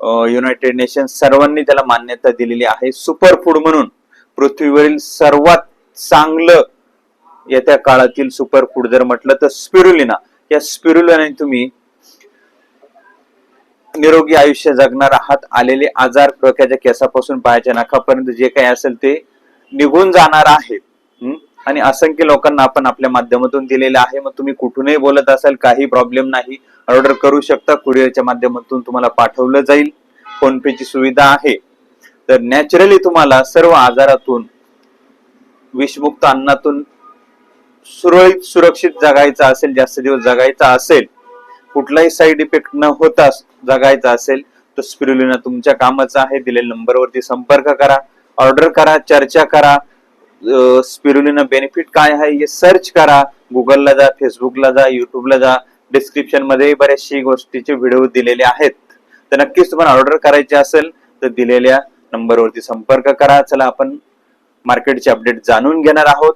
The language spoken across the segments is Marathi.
युनायटेड नेशन सर्वांनी त्याला मान्यता दिलेली आहे. सुपर फूड म्हणून पृथ्वीवरील सर्वात चांगलं येत्या काळातील सुपर फूड जर म्हटलं तर स्पिरुलिना. या स्पिरुलिनाने तुम्ही निरोगी आयुष्य जगणार आहात. आलेले आजार डोक्याच्या केसापासून पायाच्या नखापर्यंत जे काही असेल ते निघून जाणार आहे. आणि असंख्य लोकांना आपण आपल्या माध्यमातून दिलेलं आहे. मग तुम्ही कुठूनही बोलत असाल काही प्रॉब्लेम नाही. ऑर्डर करू शकता. कुरिअरच्या माध्यमातून तुम्हाला पाठवलं जाईल. फोन पेची सुविधा आहे. तर नॅचरली तुम्हाला सर्व आजारातून विषमुक्त अन्नातून सुरळीत सुरक्षित जगायचं असेल जास्त दिवस जगायचा असेल कुठलाही साईड इफेक्ट न होता जगायचा असेल तर स्पिरुलिना तुमच्या कामाचं आहे. दिलेल्या नंबरवरती संपर्क करा ऑर्डर करा चर्चा करा. स्पिरुलिना बेनिफिट काय आहे हे सर्च करा. गुगलला जा फेसबुकला जा युट्यूबला जा. डिस्क्रिप्शनमध्ये बऱ्याचशा गोष्टीचे व्हिडिओ दिलेले आहेत. तर नक्कीच तुम्हाला ऑर्डर करायची असेल तर दिलेल्या नंबरवरती संपर्क करा. चला आपण मार्केटचे अपडेट जाणून घेणार आहोत.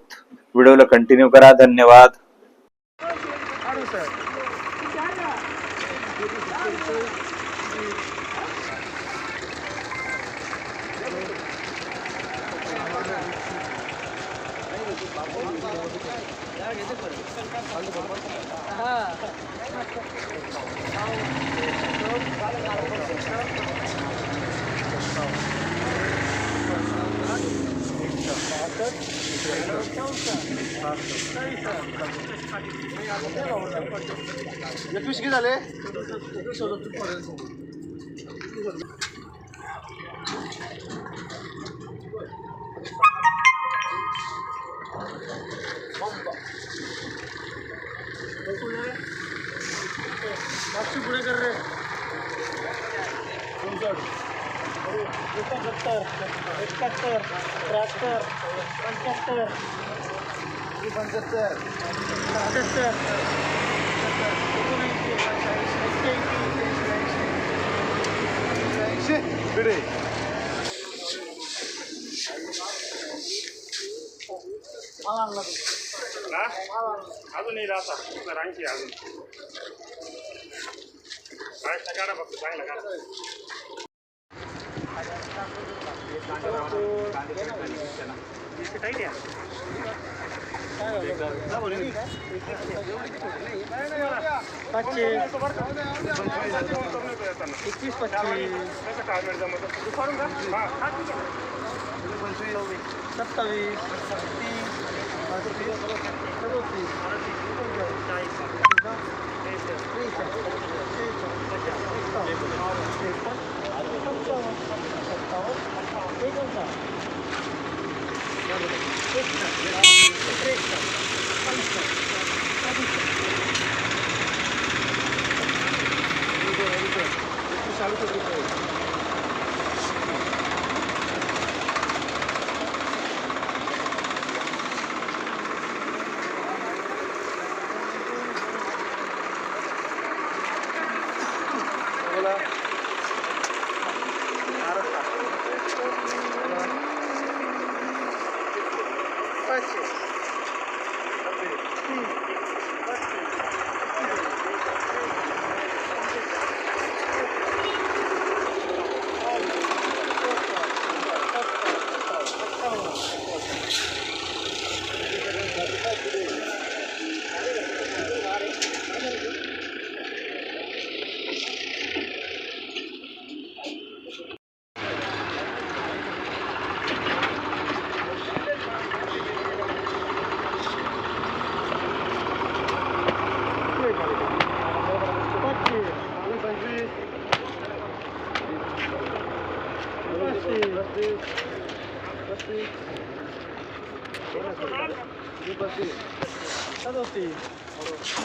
व्हिडिओला कंटिन्यू करा. धन्यवाद. एकवीस किती झाले मागची पुढे कर रे एकाहत्तर एकाहत्तर त्र्याहत्तर पंच्याहत्तर पंच्याहत्तर सहासष्ट भिडे अजून येईल आता. रांगची अजून. काढा फक्त चांगला एकवीस पच्चीस सत्तावीस तीस হয়েছে।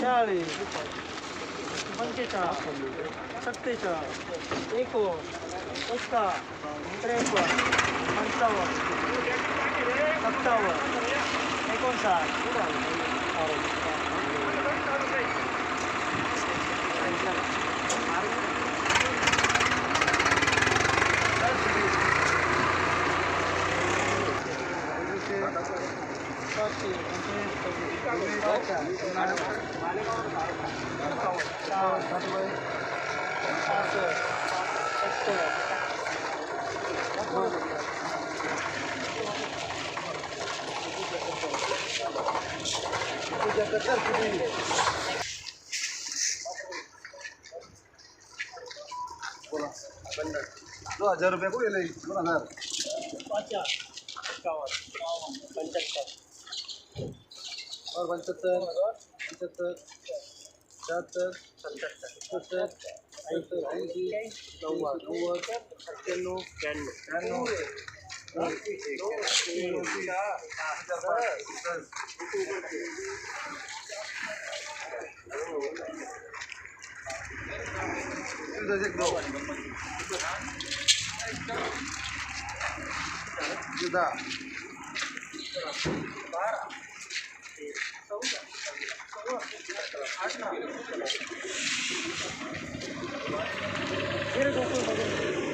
Charlie, Pankita, Saktita, Eko, Oscar, Trepa, Antawa, Saktawa, Ekonsa, दो हजार रुपये को ये ले दो हजार। पंच्याहत्तर. पंचहत्तर पंचहत्तर शहात्तर सत्तर सत्तर ऐंशी नव्वद नव्वद एक्क्याण्णव त्र्याण्णव दहा 走吧，走吧，走吧，走吧，还是他，走吧。别人都走走走。